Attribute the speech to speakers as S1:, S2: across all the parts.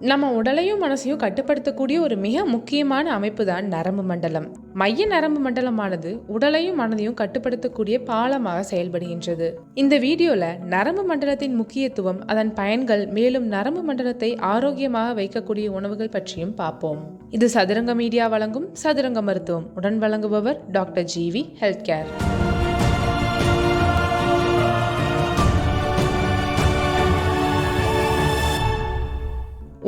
S1: நம்ம உடலையும் மனசையும் கட்டுப்படுத்தக்கூடிய ஒரு மிக முக்கியமான அமைப்பு தான் நரம்பு மண்டலம். மைய நரம்பு மண்டலமானது உடலையும் மனதையும் கட்டுப்படுத்தக்கூடிய பாலமாக செயல்படுகின்றது. இந்த வீடியோல நரம்பு மண்டலத்தின் முக்கியத்துவம் அதன் பயன்கள் மேலும் நரம்பு மண்டலத்தை ஆரோக்கியமாக வைக்கக்கூடிய உணவுகள் பற்றியும் பார்ப்போம். இது சதுரங்க மீடியா வழங்கும் சதுரங்க மருத்துவம். உடன் வழங்குபவர் டாக்டர் ஜிவி ஹெல்த் கேர்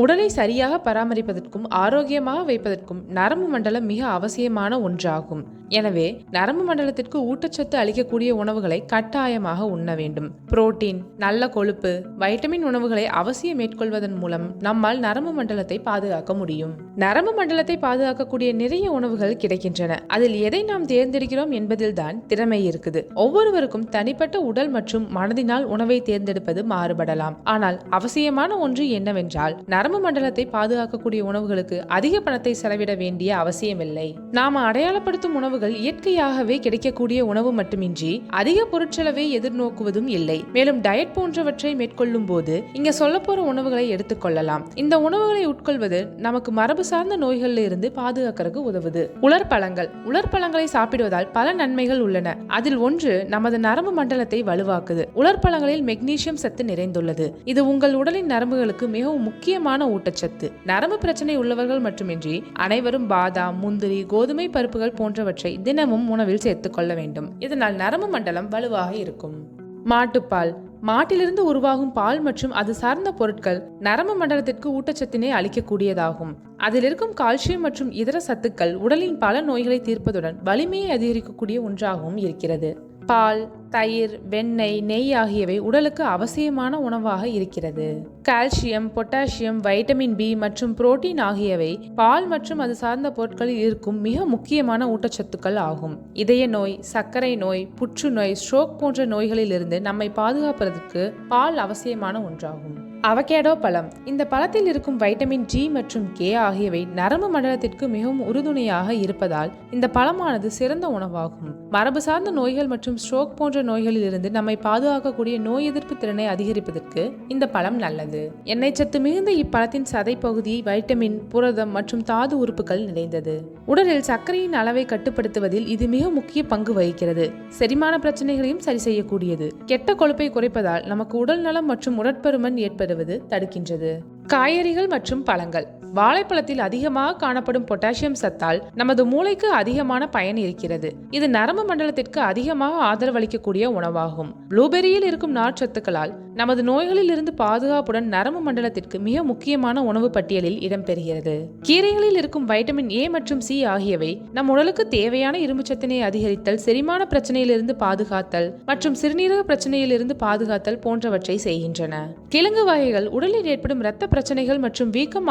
S1: உடலை சரியாக பராமரிப்பதற்கும் ஆரோக்கியமாக வைப்பதற்கும் நரம்பு மண்டலம் மிக அவசியமான ஒன்றாகும். எனவே நரம்பு மண்டலத்திற்கு ஊட்டச்சத்து அளிக்கக்கூடிய உணவுகளை கட்டாயமாக உண்ண வேண்டும். புரோட்டீன் நல்ல கொழுப்பு வைட்டமின் உணவுகளை அவசியம் மேற்கொள்வதன் மூலம் நம்மால் நரம்பு மண்டலத்தை பாதுகாக்க முடியும். நரம்பு மண்டலத்தை பாதுகாக்கக்கூடிய நிறைய உணவுகள் கிடைக்கின்றன. அதில் எதை நாம் தேர்ந்தெடுக்கிறோம் என்பதில்தான் திறமை இருக்குது. ஒவ்வொருவருக்கும் தனிப்பட்ட உடல் மற்றும் மனதினால் உணவை தேர்ந்தெடுப்பது மாறுபடலாம். ஆனால் அவசியமான ஒன்று என்னவென்றால் நரம்பு நரம்பு மண்டலத்தை பாதுகாக்கக்கூடிய உணவுகளுக்கு அதிக பணத்தை செலவிட வேண்டிய அவசியமில்லை. நாம அடையாளப்படுத்தும் உணவுகள் இயற்கையாகவே கிடைக்கக்கூடிய உணவு மட்டுமின்றி அதிக பொருட்செலவை எதிர்நோக்குவதும் இல்லை. மேலும் டயட் போன்றவற்றை மேற்கொள்ளும் போது இங்க சொல்ல போற உணவுகளை எடுத்துக்கொள்ளலாம் இந்த உணவுகளை உட்கொள்வது நமக்கு மரபு சார்ந்த நோய்களில் இருந்து பாதுகாக்கிறதுக்கு உதவுது. உலர்பழங்கள். உலர்பழங்களை சாப்பிடுவதால் பல நன்மைகள் உள்ளன. அதில் ஒன்று நமது நரம்பு மண்டலத்தை வலுவாக்குது. உலர்பழங்களில் மெக்னீசியம் சத்து நிறைந்துள்ளது. இது உங்கள் உடலின் நரம்புகளுக்கு மிகவும் முக்கியமான ஊட்டச்சத்து. நரம்பு பிரச்சனை உள்ளவர்கள் மட்டுமின்றி அனைவரும் பாதாம் முந்திரி கோதுமை பருப்புகள் போன்றவற்றை தினமும் உணவில் சேர்த்துக் கொள்ள வேண்டும். இதனால் நரம்பு மண்டலம் வலுவாக இருக்கும். மாட்டுப்பால். மாட்டிலிருந்து உருவாகும் பால் மற்றும் அது சார்ந்த பொருட்கள் நரம்பு மண்டலத்திற்கு ஊட்டச்சத்தினை அளிக்கக்கூடியதாகும். அதில் இருக்கும் கால்சியம் மற்றும் இதர சத்துக்கள் உடலின் பல நோய்களை தீர்ப்பதுடன் வலிமையை அதிகரிக்கக்கூடிய ஒன்றாகவும் இருக்கிறது. பால் தயிர் வெண்ணெய் நெய் ஆகியவை உடலுக்கு அவசியமான உணவாக இருக்கிறது. கால்சியம் பொட்டாசியம் வைட்டமின் பி மற்றும் புரோட்டீன் ஆகியவை பால் மற்றும் அது சார்ந்த பொருட்களில் இருக்கும் மிக முக்கியமான ஊட்டச்சத்துக்கள் ஆகும். இதய நோய் சர்க்கரை நோய் புற்றுநோய் ஸ்ட்ரோக் போன்ற நோய்களிலிருந்து நம்மை பாதுகாப்பதற்கு பால் அவசியமான ஒன்றாகும். அவகேடோ பழம். இந்த பழத்தில் இருக்கும் வைட்டமின் ஜி மற்றும் கே ஆகியவை நரம்பு மண்டலத்திற்கு மிகவும் உறுதுணையாக இருப்பதால் இந்த பழமானது சிறந்த உணவாகும். மரபு சார்ந்த நோய்கள் மற்றும் ஸ்ட்ரோக் போன்ற நோய்களில் இருந்து நம்மை பாதுகாக்கக்கூடிய நோய் எதிர்ப்பு திறனை அதிகரிப்பதற்கு இந்த பழம் நல்லது. எண்ணெய் சத்து மிகுந்த இப்பழத்தின் சதை பகுதி வைட்டமின் புரதம் மற்றும் தாது உறுப்புகள் நிறைந்தது. உடலில் சர்க்கரையின் அளவை கட்டுப்படுத்துவதில் இது மிக முக்கிய பங்கு வகிக்கிறது. செரிமான பிரச்சனைகளையும் சரி செய்யக்கூடியது. கெட்ட கொழுப்பை குறைப்பதால் நமக்கு உடல் நலம் மற்றும் உடற்பருமன் வருவது தடுக்கின்றது. காய்கறிகள் மற்றும் பழங்கள். வாழைப்பழத்தில் அதிகமாக காணப்படும் பொட்டாசியம் சத்தால் நமது மூளைக்கு அதிகமான பயன் இருக்கிறது. இது நரம்பு மண்டலத்திற்கு அதிகமாக ஆதரவளிக்கக்கூடிய உணவாகும். ப்ளூபெரியில் இருக்கும் நார்ச்சத்துக்களால் நமது நோய்களில் இருந்து பாதுகாப்புடன் நரம்பு மண்டலத்திற்கு மிக முக்கியமான உணவு பட்டியலில் இடம்பெறுகிறது கீரைகளில் இருக்கும் வைட்டமின் ஏ மற்றும் சி ஆகியவை நம் உடலுக்கு தேவையான இரும்புச்சத்தினை அதிகரித்தல் செரிமான பிரச்சனையிலிருந்து பாதுகாத்தல் மற்றும் சிறுநீரக பிரச்சனையிலிருந்து பாதுகாத்தல் போன்றவற்றை செய்கின்றன. கிழங்கு வகைகள் உடலில் ஏற்படும் இரத்த பிரச்சனைகள் மற்றும் வீக்கம்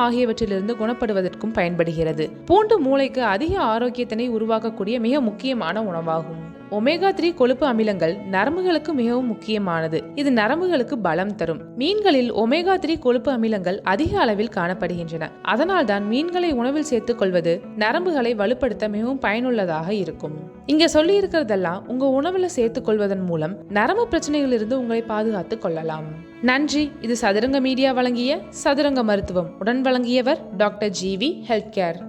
S1: நோயிலிருந்து குணப்படுவதற்கும் பயன்படுகிறது. பூண்டு மூளைக்கு அதிக ஆரோக்கியத்தினை உருவாக்கக்கூடிய மிக முக்கியமான உணவாகும். ஒமேகா த்ரீ கொழுப்பு அமிலங்கள் நரம்புகளுக்கு மிகவும் முக்கியமானது. இது நரம்புகளுக்கு பலம் தரும். மீன்களில் ஒமேகா த்ரீ கொழுப்பு அமிலங்கள் அதிக அளவில் காணப்படுகின்றன. அதனால் தான் மீன்களை உணவில் சேர்த்துக் கொள்வது நரம்புகளை வலுப்படுத்த மிகவும் பயனுள்ளதாக இருக்கும். இங்க சொல்லி இருக்கிறதெல்லாம் உங்க உணவுல சேர்த்துக் கொள்வதன் மூலம் நரம்பு பிரச்சனைகளிலிருந்து உங்களை பாதுகாத்துக் கொள்ளலாம். நன்றி. இது சதுரங்க மீடியா வழங்கிய சதுரங்க மருத்துவம். உடன் வழங்கியவர் டாக்டர் ஜிவி ஹெல்த் கேர்